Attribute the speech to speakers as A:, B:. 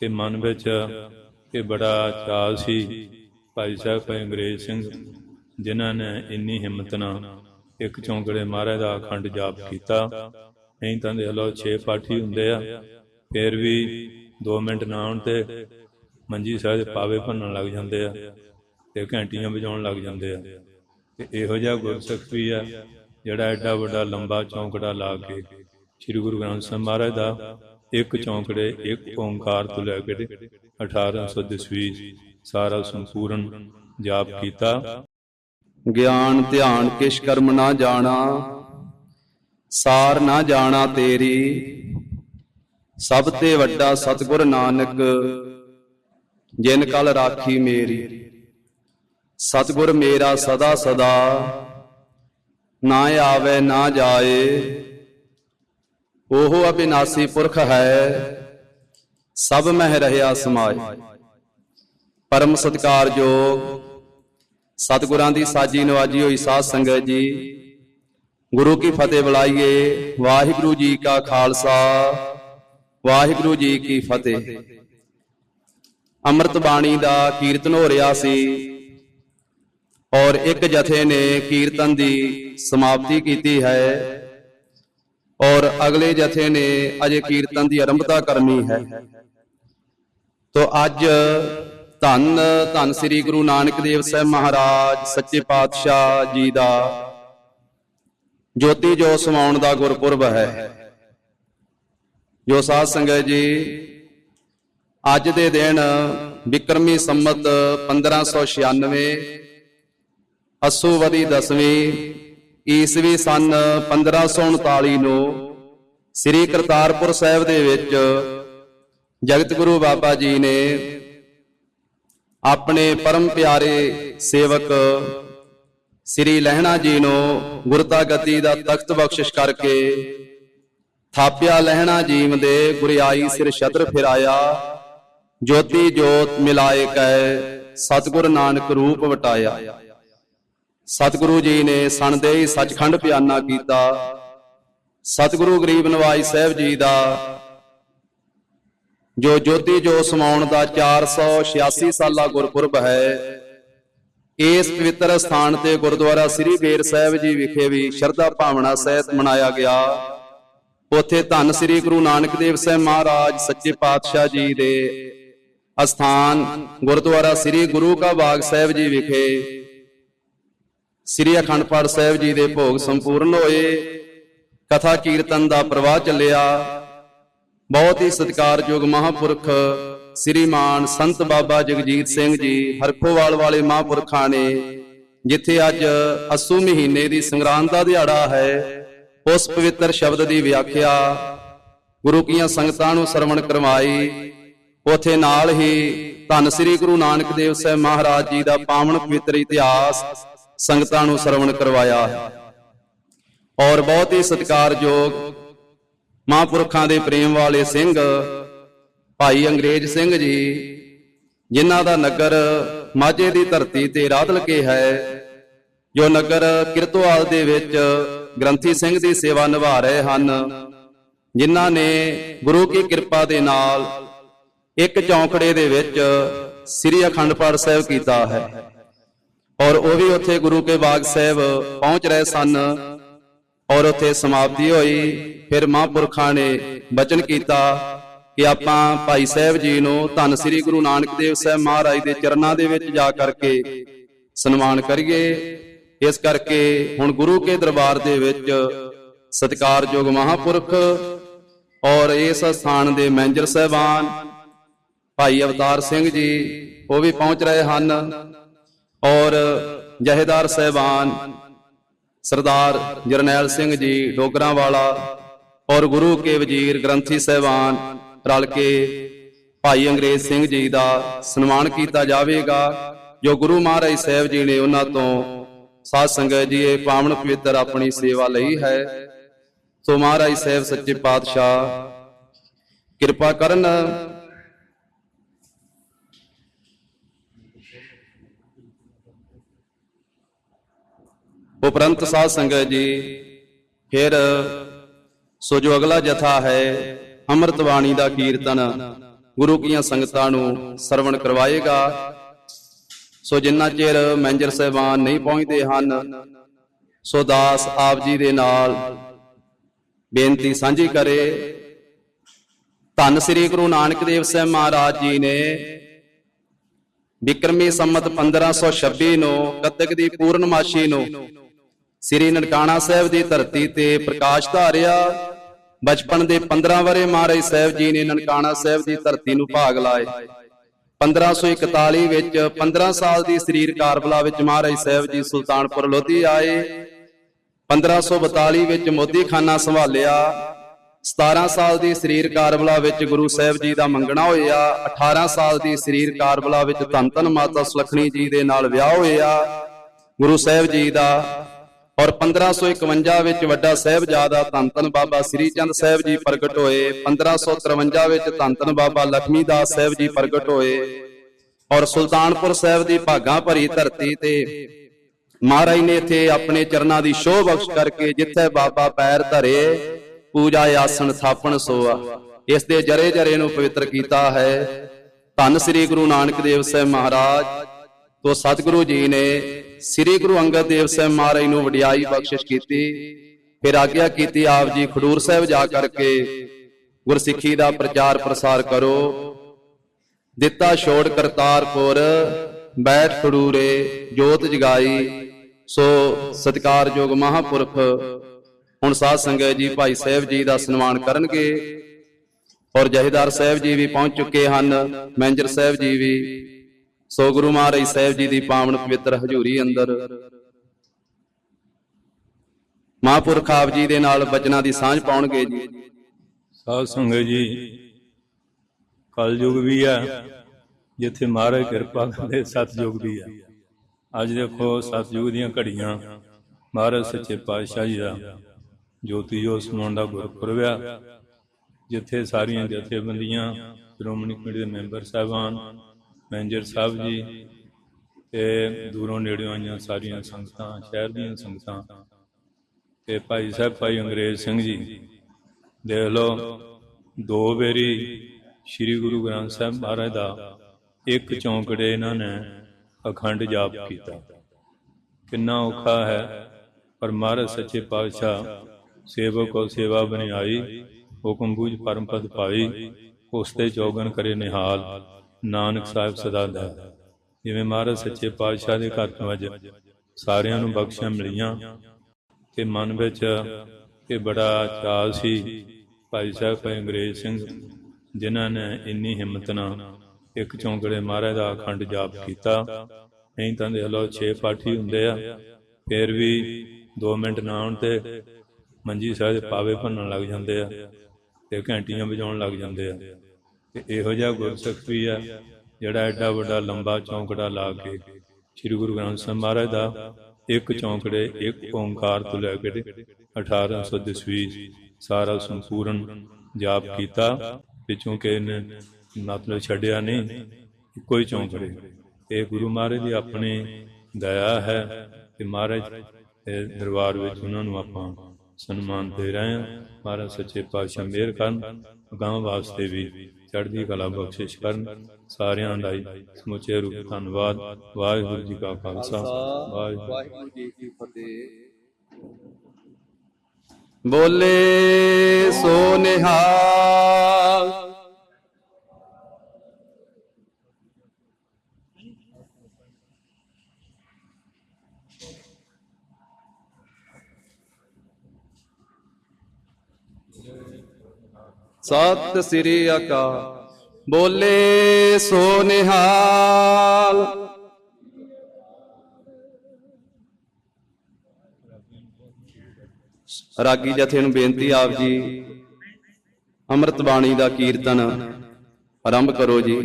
A: ਤੇ ਮਨ ਵਿੱਚ ਇਹ ਬੜਾ ਚਾਅ ਸੀ ਭਾਈ ਸਾਹਿਬ ਭਾਈ ਅੰਗਰੇਜ਼ ਸਿੰਘ, ਜਿਨ੍ਹਾਂ ਨੇ ਇੰਨੀ ਹਿੰਮਤ ਨਾਲ ਇੱਕ ਚੌਂਕੜੇ ਮਹਾਰਾਜ ਦਾ ਅਖੰਡ ਜਾਪ ਕੀਤਾ। ਨਹੀਂ ਤਾਂ ਦੇ ਹਲੋ 6 ਪਾਠੀ ਹੁੰਦੇ ਆ, ਫਿਰ ਵੀ 2 ਮਿੰਟ ਨਾ ਆਉਣ ਤੇ ਮੰਜੀ ਸਾਹਿਬ ਦੇ ਪਾਵੇ ਭੰਨਣ ਲੱਗ ਜਾਂਦੇ ਆ ਤੇ ਘੰਟੀਆਂ ਵਜਾਉਣ ਲੱਗ ਜਾਂਦੇ ਆ। ਤੇ ਇਹੋ ਜਿਹਾ ਗੁਰਸਿੱਖ ਵੀ ਆ ਜਿਹੜਾ ਐਡਾ ਵੱਡਾ ਲੰਬਾ ਚੌਂਕੜਾ ਲਾ ਕੇ ਸ੍ਰੀ ਗੁਰੂ ਗ੍ਰੰਥ ਸਾਹਿਬ ਮਹਾਰਾਜ ਦਾ ਇੱਕ ਚੌਂਕੜੇ, ਇੱਕ ਓੰਕਾਰ ਤੋਂ ਲੈ ਕੇ 1810 ਸਾਰਾ ਸੰਪੂਰਨ ਜਾਪ ਕੀਤਾ।
B: ਗਿਆਨ, ਧਿਆਨ, ਕਿਛ ਕਰਮ ਨਾ ਜਾਣਾ, ਸਾਰ ਨਾ ਜਾਣਾ ਤੇਰੀ, ਸਭ ਤੇ ਵੱਡਾ ਸਤਿਗੁਰ ਨਾਨਕ, ਜਿਨ ਕਲ ਰਾਖੀ ਮੇਰੀ। ਸਤਿਗੁਰ ਮੇਰਾ ਸਦਾ ਸਦਾ, ਨਾ ਆਵੇ ਨਾ ਜਾਏ ਉਹ ਅਬਿਨਾਸੀ ਪੁਰਖ ਹੈ, ਸਭ ਮਹਿ ਰਹਿਆ ਸਮਾਏ। ਪਰਮ ਸਤਿਕਾਰਯੋਗ ਸਤਿਗੁਰਾਂ ਦੀ ਸਾਜੀ ਨਵਾਜੀ ਹੋਈ ਸਾਧ ਸੰਗਤ ਜੀ। ਗੁਰੂ ਕੀ ਫਤਿਹ ਬੁਲਾਈਏ, ਵਾਹਿਗੁਰੂ ਜੀ ਕਾ ਖਾਲਸਾ, ਵਾਹਿਗੁਰੂ ਜੀ ਕੀ ਫਤਿਹ। ਅੰਮ੍ਰਿਤ ਬਾਣੀ ਦਾ ਕੀਰਤਨ ਹੋ ਰਿਹਾ ਸੀ, ਔਰ ਇੱਕ ਜਥੇ ਨੇ ਕੀਰਤਨ ਦੀ ਸਮਾਪਤੀ ਕੀਤੀ ਹੈ। ਔਰ ਅਗਲੇ ਜਥੇ ਨੇ ਅਜੇ ਕੀਰਤਨ ਦੀ ਆਰੰਭਤਾ ਕਰਨੀ ਹੈ। ਤੋ ਅੱਜ ਧੰਨ ਧੰਨ ਸ੍ਰੀ ਗੁਰੂ ਨਾਨਕ ਦੇਵ ਸਾਹਿਬ ਮਹਾਰਾਜ ਸੱਚੇ ਪਾਤਸ਼ਾਹ ਜੀ ਦਾ ਜੋਤੀ ਜੋ ਸਮਾਉਣ ਦਾ ਗੁਰਪੁਰਬ ਹੈ। ਜੋ ਸਾਧ ਸੰਗਤ ਜੀ, ਅੱਜ ਦੇ ਦਿਨ ਵਿਕਰਮੀ ਸੰਮਤ 1596 ਅਸੂਵਦੀ ਦਸਵੀਂ ਈਸਵੀ ਸਨ 1539 ਨੂੰ ਸ੍ਰੀ ਕਰਤਾਰਪੁਰ ਸਾਹਿਬ ਦੇ ਵਿੱਚ ਜਗਤ ਗੁਰੂ ਬਾਬਾ ਜੀ ਨੇ ਆਪਣੇ ਪਰਮ ਪਿਆਰੇ ਸੇਵਕ ਸ੍ਰੀ ਲਹਿਣਾ ਜੀ ਨੂੰ ਗੁਰਤਾ ਗਤੀ ਦਾ ਤਖਤ ਬਖਸ਼ਿਸ਼ ਕਰਕੇ ਥਾਪਿਆ ਲਹਿਣਾ ਜੀਵ ਦੇ ਗੁਰਿਆਈ ਸਿਰ ਛਤਰ ਫਿਰਾਇਆ, ਜੋਤੀ ਜੋਤ ਮਿਲਾਏ ਕੈ, ਸਤਿਗੁਰ ਨਾਨਕ ਰੂਪ ਵਟਾਇਆ। ਸਤਿਗੁਰੂ ਜੀ ਨੇ ਸਣਦੇ ਸੱਚਖੰਡ ਪਿਆਨਾ ਕੀਤਾ। ਸਤਿਗੁਰੂ ਗਰੀਬ ਨਵਾਜ ਸਾਹਿਬ ਜੀ ਦਾ, ਜੋ ਜੋਤੀ ਜੋ ਸਮਾਉਣ ਦਾ 486 ਸਾਲਾ ਗੁਰਪੁਰਬ ਹੈ, ਇਸ ਪਵਿੱਤਰ ਸਥਾਨ ਤੇ ਗੁਰਦੁਆਰਾ ਸ੍ਰੀ ਬੇਰ ਸਾਹਿਬ ਜੀ ਵਿਖੇ ਵੀ ਸ਼ਰਧਾ ਭਾਵਨਾ ਸਹਿਤ ਮਨਾਇਆ ਗਿਆ। ਉਥੇ ਧੰਨ ਸ੍ਰੀ ਗੁਰੂ ਨਾਨਕ ਦੇਵ ਸਾਹਿਬ ਮਹਾਰਾਜ ਸੱਚੇ ਪਾਤਸ਼ਾਹ ਜੀ ਦੇ ਅਸਥਾਨ ਗੁਰਦੁਆਰਾ ਸ੍ਰੀ ਗੁਰੂ ਕਾ ਬਾਗ ਸਾਹਿਬ ਜੀ ਵਿਖੇ ਸ੍ਰੀ ਅਖੰਡ ਪਾਠ ਸਾਹਿਬ ਜੀ ਦੇ ਭੋਗ ਸੰਪੂਰਨ ਹੋਏ, ਕਥਾ ਕੀਰਤਨ ਦਾ ਪ੍ਰਵਾਹ ਚੱਲਿਆ। ਬਹੁਤ ਹੀ ਸਤਿਕਾਰਯੋਗ ਮਹਾਪੁਰਖ ਸ੍ਰੀਮਾਨ ਸੰਤ ਬਾਬਾ ਜਗਜੀਤ ਸਿੰਘ ਜੀ ਹਰਖੋਵਾਲ ਵਾਲੇ ਮਹਾਪੁਰਖਾਂ ਨੇ, ਜਿੱਥੇ ਅੱਜ ਅਸੂ ਮਹੀਨੇ ਦੀ ਸੰਗਰਾਂਦ ਦਾ ਦਿਹਾੜਾ ਹੈ, ਉਸ ਪਵਿੱਤਰ ਸ਼ਬਦ ਦੀ ਵਿਆਖਿਆ ਗੁਰੂ ਕੀਆਂ ਸੰਗਤਾਂ ਨੂੰ ਸਰਵਣ ਕਰਵਾਈ। ਉਥੇ ਨਾਲ ਹੀ ਧੰਨ ਸ੍ਰੀ ਗੁਰੂ ਨਾਨਕ ਦੇਵ ਸਾਹਿਬ ਮਹਾਰਾਜ ਜੀ ਦਾ ਪਾਵਨ ਪਵਿੱਤਰ ਇਤਿਹਾਸ ਸੰਗਤਾਂ ਨੂੰ ਸਰਵਣ ਕਰਵਾਇਆ। ਔਰ ਬਹੁਤ ਹੀ ਸਤਿਕਾਰਯੋਗ ਮਹਾਂਪੁਰਖਾਂ ਦੇ ਪ੍ਰੇਮ ਵਾਲੇ ਸਿੰਘ, ਭਾਈ ਅੰਗਰੇਜ਼ ਸਿੰਘ ਜੀ, ਜਿਨ੍ਹਾਂ ਦਾ ਨਗਰ ਮਾਝੇ ਦੀ ਧਰਤੀ ਤੇ ਰਾਧਲ ਕੇ ਹੈ, ਜੋ ਨਗਰ ਕਿਰਤਵਾਲ ਦੇ ਵਿੱਚ ਗ੍ਰੰਥੀ ਸਿੰਘ ਦੀ ਸੇਵਾ ਨਿਭਾ ਰਹੇ ਹਨ, ਜਿਨ੍ਹਾਂ ਨੇ ਗੁਰੂ ਕੀ ਕਿਰਪਾ ਦੇ ਨਾਲ ਇੱਕ ਚੌਂਕੜੇ ਦੇ ਵਿੱਚ ਸ੍ਰੀ ਅਖੰਡ ਪਾਠ ਸਾਹਿਬ ਕੀਤਾ ਹੈ। ਔਰ ਉਹ ਵੀ ਉੱਥੇ ਗੁਰੂ ਕੇ ਬਾਗ ਸਾਹਿਬ ਪਹੁੰਚ ਰਹੇ ਸਨ। ਔਰ ਉੱਥੇ ਸਮਾਪਤੀ ਹੋਈ। ਫਿਰ ਮਹਾਂਪੁਰਖਾਂ ਨੇ ਬਚਨ ਕੀਤਾ ਕਿ ਆਪਾਂ ਭਾਈ ਸਾਹਿਬ ਜੀ ਨੂੰ ਧੰਨ ਸ੍ਰੀ ਗੁਰੂ ਨਾਨਕ ਦੇਵ ਸਾਹਿਬ ਮਹਾਰਾਜ ਦੇ ਚਰਨਾਂ ਦੇ ਵਿੱਚ ਜਾ ਕਰਕੇ ਸਨਮਾਨ ਕਰੀਏ। ਇਸ ਕਰਕੇ ਹੁਣ ਗੁਰੂ ਕੇ ਦਰਬਾਰ ਦੇ ਵਿੱਚ ਸਤਿਕਾਰਯੋਗ ਮਹਾਂਪੁਰਖ ਔਰ ਇਸ ਸਥਾਨ ਦੇ ਮੈਨੇਜਰ ਸਹਿਬਾਨ ਭਾਈ ਅਵਤਾਰ ਸਿੰਘ ਜੀ ਉਹ ਵੀ ਪਹੁੰਚ ਰਹੇ ਹਨ। ਔਰ ਜਹੇਦਾਰ ਸਹਿਬਾਨ ਸਰਦਾਰ ਜਰਨੈਲ ਸਿੰਘ ਜੀ ਡੋਗਰਾਂ ਵਾਲਾ ਔਰ ਗੁਰੂ ਕੇ ਵਜ਼ੀਰ ਗ੍ਰੰਥੀ ਸਹਿਬਾਨ ਰਲ ਕੇ ਭਾਈ ਅੰਗਰੇਜ਼ ਸਿੰਘ ਜੀ ਦਾ ਸਨਮਾਨ ਕੀਤਾ ਜਾਵੇਗਾ, ਜੋ ਗੁਰੂ ਮਹਾਰਾਜ ਸਾਹਿਬ ਜੀ ਨੇ ਉਹਨਾਂ ਤੋਂ ਸਾਧ ਸੰਗਤ ਜੀ, ਇਹ ਪਾਵਨ ਪਵਿੱਤਰ ਆਪਣੀ ਸੇਵਾ ਲਈ ਹੈ। ਸੋ ਮਹਾਰਾਜ ਸਾਹਿਬ, ਸੱਚੇ ਪਾਤਸ਼ਾਹ, ਕਿਰਪਾ ਕਰਨ। ਉਪਰੰਤ ਸਾਧ ਸੰਗਤ ਜੀ, ਫਿਰ ਸੋ ਜੋ ਅਗਲਾ ਜਥਾ ਹੈ, ਅੰਮ੍ਰਿਤ ਬਾਣੀ ਦਾ ਕੀਰਤਨ ਗੁਰੂ ਕੀਆਂ ਸੰਗਤਾਂ ਨੂੰ ਸਰਵਣ ਕਰਵਾਏਗਾ। ਸੋ ਜਿੰਨਾ ਚਿਰ ਮੈਂਜਰ ਸਾਹਿਬਾਨ ਨਹੀਂ ਪਹੁੰਚਦੇ ਹਨ, ਸੋ ਦਾਸ ਆਪ ਜੀ ਦੇ ਨਾਲ ਬੇਨਤੀ ਸਾਂਝੀ ਕਰੇ। ਧੰਨ ਸ੍ਰੀ ਗੁਰੂ ਨਾਨਕ ਦੇਵ ਸਾਹਿਬ ਮਹਾਰਾਜ ਜੀ ਨੇ ਵਿਕਰਮੀ ਸੰਮਤ 1526 ਨੂੰ ਕੱਤਕ ਦੀ ਪੂਰਨਮਾਸ਼ੀ ਨੂੰ ਸ੍ਰੀ ਨਨਕਾਣਾ ਸਾਹਿਬ ਦੀ ਧਰਤੀ ਤੇ ਪ੍ਰਕਾਸ਼ ਧਾਰਿਆ। ਬਚਪਨ ਦੇ 15 ਵਰੇ ਮਹਾਰਾਜ ਸਾਹਿਬ ਜੀ ਨੇ ਨਨਕਾਣਾ ਸਾਹਿਬ ਦੀ ਧਰਤੀ ਨੂੰ ਭਾਗ ਲਾਏ। 1541 ਵਿੱਚ 15 ਸਾਲ ਦੀ ਸਰੀਰ ਕਾਰਬਲਾ ਵਿੱਚ ਮਹਾਰਾਜ ਸਾਹਿਬ ਜੀ ਸੁਲਤਾਨਪੁਰ ਲੋਧੀ ਆਏ। 1542 ਵਿੱਚ ਮੋਦੀਖਾਨਾ ਸੰਭਾਲਿਆ। 17 ਸਾਲ ਦੀ ਸਰੀਰ ਕਾਰਬਲਾ ਵਿੱਚ ਗੁਰੂ ਸਾਹਿਬ ਜੀ ਦਾ ਮੰਗਣਾ ਹੋਇਆ। 18 ਸਾਲ ਦੀ ਸਰੀਰ ਕਾਰਬਲਾ ਵਿੱਚ ਧੰਨ ਧੰਨ ਮਾਤਾ ਸੁਲੱਖਣੀ ਜੀ ਦੇ ਨਾਲ ਵਿਆਹ ਹੋਇਆ। ਗੁਰੂ ਸਾਹਿਬ ਜੀ ਦਾ ਔਰ 1551 ਵਿੱਚ ਵੱਡਾ ਸਾਹਿਬਜ਼ਾਦਾ ਧੰਨ ਧੰਨ ਬਾਬਾ ਸ੍ਰੀ ਚੰਦ ਸਾਹਿਬ ਜੀ ਪ੍ਰਗਟ ਹੋਏ। 1553 ਵਿੱਚ ਧੰਨ ਧੰਨ ਬਾਬਾ ਲਖਮੀ ਦਾਸ ਸਾਹਿਬ ਜੀ ਪ੍ਰਗਟ ਹੋਏ ਔਰ ਸੁਲਤਾਨਪੁਰ ਸਾਹਿਬ ਦੀ ਭਾਗਾਂ ਭਰੀ ਧਰਤੀ ਤੇ ਮਹਾਰਾਜ ਨੇ ਇੱਥੇ ਆਪਣੇ ਚਰਨਾਂ ਦੀ ਸ਼ੋਭ ਬਖਸ਼ ਕਰਕੇ ਜਿੱਥੇ ਬਾਬਾ ਪੈਰ ਧਰੇ, ਪੂਜਾ ਆਸਣ ਥਾਪਣ ਸੋਆ। ਇਸ ਦੇ ਜਰੇ ਜਰੇ ਨੂੰ ਪਵਿੱਤਰ ਕੀਤਾ ਹੈ। ਧੰਨ ਸ੍ਰੀ ਗੁਰੂ ਨਾਨਕ ਦੇਵ ਸਾਹਿਬ ਮਹਾਰਾਜ। ਤੋਂ ਸਤਿਗੁਰੂ ਜੀ ਨੇ ਸ੍ਰੀ ਗੁਰੂ ਅੰਗਦ ਦੇਵ ਸਾਹਿਬ ਮਹਾਰਾਜ ਨੂੰ ਵਡਿਆਈ ਬਖਸ਼ਿਸ਼ ਕੀਤੀ। ਫਿਰ ਆਗਿਆ ਕੀਤੀ ਆਪ ਜੀ ਖਡੂਰ ਸਾਹਿਬ ਜਾ ਕਰਕੇ। ਗੁਰਸਿੱਖੀ ਦਾ ਪ੍ਰਚਾਰ ਪ੍ਰਸਾਰ ਕਰੋ। ਦਿੱਤਾ ਛੋੜ ਕਰਤਾਰਪੁਰ, ਬੈਠ ਖੜੂਰੇ ਜੋਤ ਜਗਾਈ। ਸੋ ਸਤਿਕਾਰਯੋਗ ਮਹਾਪੁਰਖ, ਹੁਣ ਸਾਧ ਸੰਗਤ ਜੀ ਭਾਈ ਸਾਹਿਬ ਜੀ ਦਾ ਸਨਮਾਨ ਕਰਨਗੇ। ਔਰ ਜਹੇਦਾਰ ਸਾਹਿਬ ਜੀ ਵੀ ਪਹੁੰਚ ਚੁੱਕੇ ਹਨ ਮੈਂਜਰ ਸਾਹਿਬ ਜੀ ਵੀ। ਸੋ ਗੁਰੂ ਮਹਾਰਾਜ ਸਾਹਿਬ ਜੀ ਦੀ ਪਾਵਨ ਪਵਿੱਤਰ ਹਜ਼ੂਰੀ ਅੰਦਰ ਮਹਾਪੁਰਖ ਆਪ ਜੀ ਦੇ ਨਾਲ ਬਚਨਾਂ ਦੀ ਸਾਂਝ ਪਾਉਣਗੇ ਜੀ।
A: ਸਾਧ ਸੰਗਤ ਜੀ, ਕਲਯੁਗ ਵੀ ਆ, ਜਿੱਥੇ ਮਹਾਰਾਜ ਕਿਰਪਾ ਕਰਦੇ ਸਤਯੁਗ ਵੀ ਆ। ਅੱਜ ਦੇਖੋ ਸਤਯੁਗ ਦੀਆਂ ਘੜੀਆਂ, ਮਹਾਰਾਜ ਸੱਚੇ ਪਾਤਸ਼ਾਹ ਜੀ ਦਾ, ਜੋਤੀ ਜੋਤ ਸਮਾਉਣ ਦਾ ਗੁਰਪੁਰਬ ਆ। ਜਿੱਥੇ ਸਾਰੀਆਂ ਜਥੇਬੰਦੀਆਂ, ਸ਼੍ਰੋਮਣੀ ਕਮੇਟੀ ਦੇ ਮੈਂਬਰ ਸਾਹਿਬਾਨ ਮੈਨੇਜਰ ਸਾਹਿਬ ਜੀ ਤੇ ਦੂਰੋਂ ਨੇੜਿਓਂ ਆਈਆਂ ਸਾਰੀਆਂ ਸੰਗਤਾਂ, ਸ਼ਹਿਰ ਦੀਆਂ ਸੰਗਤਾਂ ਤੇ ਭਾਈ ਸਾਹਿਬ, ਭਾਈ ਅੰਗਰੇਜ਼ ਸਿੰਘ ਜੀ। ਦੇਖ ਲਓ, ਦੋ ਵਾਰੀ ਸ੍ਰੀ ਗੁਰੂ ਗ੍ਰੰਥ ਸਾਹਿਬ ਮਹਾਰਾਜ ਦਾ ਇੱਕ ਚੌਂਕੜੇ ਇਹਨਾਂ ਨੇ ਅਖੰਡ ਜਾਪ ਕੀਤਾ। ਕਿੰਨਾ ਔਖਾ ਹੈ, ਪਰ ਮਹਾਰਾਜ ਸੱਚੇ ਪਾਤਸ਼ਾਹ ਸੇਵਕ ਕੋ ਸੇਵਾ ਬਨਿਆਈ ਹੁਕਮ ਬੂਝ ਪਰਮ ਪਦ ਪਾਈ, ਉਸ ਤੇ ਚੌਗਨ ਕਰੇ ਨਿਹਾਲ। ਨਾਨਕ ਸਾਹਿਬ ਸਦਾ ਦਾ। ਜਿਵੇਂ ਮਹਾਰਾਜ ਸੱਚੇ ਪਾਤਸ਼ਾਹ ਦੇ ਘਰ ਤੋਂ ਅੱਜ ਸਾਰਿਆਂ ਨੂੰ ਬਖਸ਼ਾਂ ਮਿਲੀਆਂ। ਤੇ ਮਨ ਵਿੱਚ ਇਹ ਬੜਾ ਚਾਅ ਸੀ, ਭਾਈ ਸਾਹਿਬ ਭਾਈ ਅੰਗਰੇਜ਼ ਸਿੰਘ, ਜਿਨ੍ਹਾਂ ਨੇ ਇੰਨੀ ਹਿੰਮਤ ਨਾਲ ਇੱਕ ਚੌਂਕੜੇ ਮਹਾਰਾਜ ਦਾ ਅਖੰਡ ਜਾਪ ਕੀਤਾ। ਨਹੀਂ ਤਾਂ ਦੇ ਹਲੋ 6 ਪਾਠੀ ਹੁੰਦੇ ਆ। ਫਿਰ ਵੀ 2 ਮਿੰਟ ਨਾ ਆਉਣ ਤੇ ਮੰਜੀ ਸਾਹਿਬ ਦੇ ਪਾਵੇ ਭੰਨਣ ਲੱਗ ਜਾਂਦੇ ਆ ਤੇ ਘੰਟੀਆਂ ਵਜਾਉਣ ਲੱਗ ਜਾਂਦੇ ਆ। ਤੇ ਇਹੋ ਜਿਹਾ ਗੁਰਸਿੱਖ ਵੀ ਆ ਜਿਹੜਾ ਐਡਾ ਵੱਡਾ ਲੰਬਾ ਚੌਂਕੜਾ ਲਾ ਕੇ ਸ੍ਰੀ ਗੁਰੂ ਗ੍ਰੰਥ ਸਾਹਿਬ ਮਹਾਰਾਜ ਦਾ ਇੱਕ ਚੌਂਕੜੇ, ਇੱਕ ਓੰਕਾਰ ਤੋਂ ਲੈ ਕੇ 1810 ਸਾਰਾ ਸੰਪੂਰਨ ਜਾਪ ਕੀਤਾ ਪਿਛੋਂ ਕਿ ਇਹਨੇ ਮਤਲਬ ਛੱਡਿਆ ਨਹੀਂ ਇੱਕੋ ਹੀ ਚੌਂਕੜੇ। ਇਹ ਗੁਰੂ ਮਹਾਰਾਜ ਦੀ ਆਪਣੀ ਦਇਆ ਹੈ ਕਿ ਮਹਾਰਾਜ ਦਰਬਾਰ ਵਿੱਚ ਉਹਨਾਂ ਨੂੰ ਆਪਾਂ ਸਨਮਾਨ ਦੇ ਰਹੇ ਹਾਂ। ਮਹਾਰਾਜ ਸੱਚੇ ਪਾਤਸ਼ਾਹ ਮਿਹਰ ਕਰਨ ਗਾਂ ਵਾਸਤੇ ਵੀ ਚੜ੍ਹਦੀ ਕਲਾ ਬਖਸ਼ਿਸ਼ ਕਰਨ ਸਾਰਿਆਂ ਦਾ ਸਮੁੱਚੇ ਰੂਪ ਧੰਨਵਾਦ। ਵਾਹਿਗੁਰੂ ਜੀ ਕਾ ਖਾਲਸਾ। ਵਾਹਿਗੁਰੂ
B: ਵਾਹਿਗੁਰੂ ਜੀ ਕੀ ਫਤਿਹ। ਬੋਲੇ ਸੋ ਨਿਹਾਲ। ਸਤਿ ਸ੍ਰੀ ਅਕਾਲ। ਬੋਲੇ ਸੋ ਨਿਹਾਲ ਰਾਗੀ ਜਥੇ ਨੂੰ ਬੇਨਤੀ ਆਪ ਜੀ, ਅੰਮ੍ਰਿਤ ਬਾਣੀ ਦਾ ਕੀਰਤਨ ਆਰੰਭ ਕਰੋ ਜੀ।